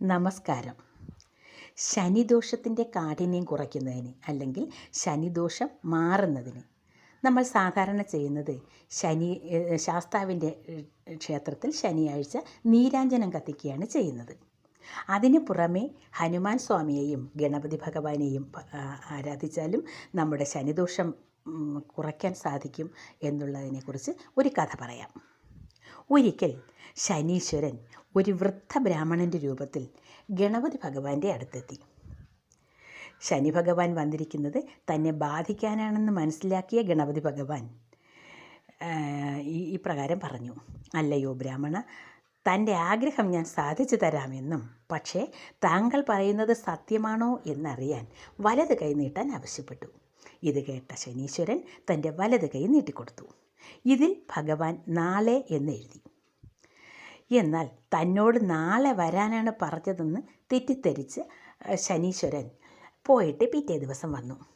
നമസ്കാരം. ശനിദോഷത്തിന്റെ കാഠിന്യം കുറയ്ക്കുന്നതിന് അല്ലെങ്കിൽ ശനിദോഷം മാറുന്നതിന് നമ്മൾ സാധാരണ ചെയ്യുന്നത് ശനി ശാസ്താവിന്റെ ക്ഷേത്രത്തിൽ ശനിയാഴ്ച നീരാഞ്ജനം കത്തിക്കുകയാണ് ചെയ്യുന്നത്. അതിന് പുറമെ ഹനുമാൻ സ്വാമിയെയും ഗണപതി ഭഗവാനെയും ആരാധിച്ചാലും നമ്മുടെ ശനിദോഷം കുറയ്ക്കാൻ സാധിക്കും എന്നുള്ളതിനെക്കുറിച്ച് ഒരു കഥ പറയാം. ഒരിക്കൽ ശനീശ്വരൻ ഒരു വൃദ്ധ ബ്രാഹ്മണന്റെ രൂപത്തിൽ ഗണപതി ഭഗവാന്റെ അടുത്തെത്തി. ശനി ഭഗവാൻ വന്നിരിക്കുന്നത് തന്നെ ബാധിക്കാനാണെന്ന് മനസ്സിലാക്കിയ ഗണപതി ഭഗവാൻ ഈ ഈ പ്രകാരം പറഞ്ഞു അല്ലയോ ബ്രാഹ്മണ തന്റെ ആഗ്രഹം ഞാൻ സാധിച്ചു തരാമെന്നും പക്ഷേ താങ്കൾ പറയുന്നത് സത്യമാണോ എന്നറിയാൻ വലത് കൈ നീട്ടാൻ ആവശ്യപ്പെട്ടു. ഇത് കേട്ട ശനീശ്വരൻ തന്റെ വലത് കൈ നീട്ടിക്കൊടുത്തു. ഇതിൽ ഭഗവാൻ നാളെ എന്നെഴുതി. എന്നാൽ തന്നോട് നാളെ വരാനാണ് പറഞ്ഞതെന്ന് തെറ്റിദ്ധരിച്ച് ശനീശ്വരൻ പോയിട്ട് പിറ്റേ ദിവസം വന്നു.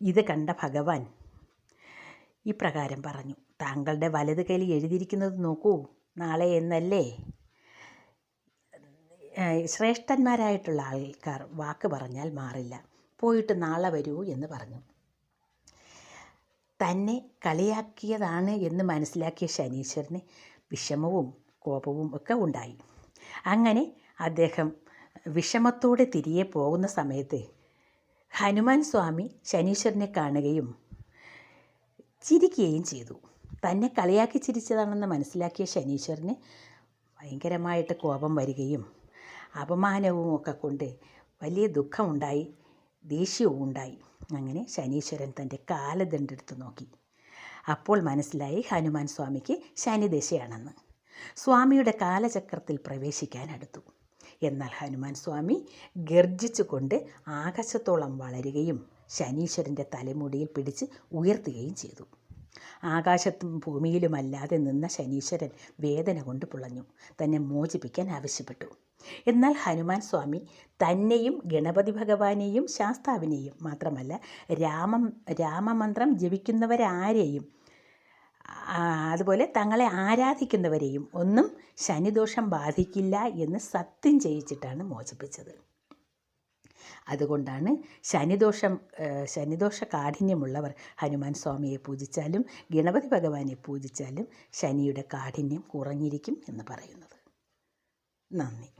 ഇത് കണ്ട ഭഗവാൻ ഇപ്രകാരം പറഞ്ഞു താങ്കളുടെ വലത് കയ്യിൽ എഴുതിയിരിക്കുന്നത് നോക്കൂ നാളെ എന്നല്ലേ? ശ്രേഷ്ഠന്മാരായിട്ടുള്ള ആൾക്കാർ വാക്ക് പറഞ്ഞാൽ മാറില്ല. പോയിട്ട് നാളെ വരൂ എന്ന് പറഞ്ഞു. തന്നെ കളിയാക്കിയതാണ് എന്ന് മനസ്സിലാക്കിയ ശനീശ്വരന് വിഷമവും കോപവും ഒക്കെ ഉണ്ടായി. അങ്ങനെ അദ്ദേഹം വിഷമത്തോടെ തിരികെ പോകുന്ന സമയത്ത് ഹനുമാൻ സ്വാമി ശനീശ്വരനെ കാണുകയും ചിരിക്കുകയും ചെയ്തു. തന്നെ കളിയാക്കി ചിരിച്ചതാണെന്ന് മനസ്സിലാക്കിയ ശനീശ്വരന് ഭയങ്കരമായിട്ട് കോപം വരികയും അപമാനവും ഒക്കെ കൊണ്ട് വലിയ ദുഃഖമുണ്ടായി ദേഷ്യവും ഉണ്ടായി. അങ്ങനെ ശനീശ്വരൻ തന്റെ കാലദണ്ഡെടുത്ത് നോക്കി. അപ്പോൾ മനസ്സിലായി ഹനുമാൻ സ്വാമിക്ക് ശനിദശയാണെന്ന്. സ്വാമിയുടെ കാലചക്രത്തിൽ പ്രവേശിക്കാൻ അടുത്തു എന്നാൽ ഹനുമാൻ സ്വാമി ഗർജിച്ചുകൊണ്ട് ആകാശത്തോളം വളരുകയും ശനീശ്വരന്റെ തലമുടിയിൽ പിടിച്ച് ഉയർത്തുകയും ചെയ്തു. ആകാശത്തും ഭൂമിയിലുമല്ലാതെ നിന്ന ശനീശ്വരൻ വേദന കൊണ്ട് പുളഞ്ഞു. തന്നെ മോചിപ്പിക്കാൻ ആവശ്യപ്പെട്ടു. എന്നാൽ ഹനുമാൻ സ്വാമി തന്നെയും ഗണപതി ഭഗവാനെയും ശാസ്താവിനെയും മാത്രമല്ല രാമം രാമമന്ത്രം ജപിക്കുന്നവരാരെയും അതുപോലെ തങ്ങളെ ആരാധിക്കുന്നവരെയും ഒന്നും ശനിദോഷം ബാധിക്കില്ല എന്ന് സത്യം ചെയ്യിച്ചിട്ടാണ് മോചിപ്പിച്ചത്. അതുകൊണ്ടാണ് ശനിദോഷം ശനിദോഷ കാഠിന്യമുള്ളവർ ഹനുമാൻ സ്വാമിയെ പൂജിച്ചാലും ഗണപതി ഭഗവാനെ പൂജിച്ചാലും ശനിയുടെ കാഠിന്യം കുറഞ്ഞിരിക്കും എന്ന് പറയുന്നത്. നന്ദി.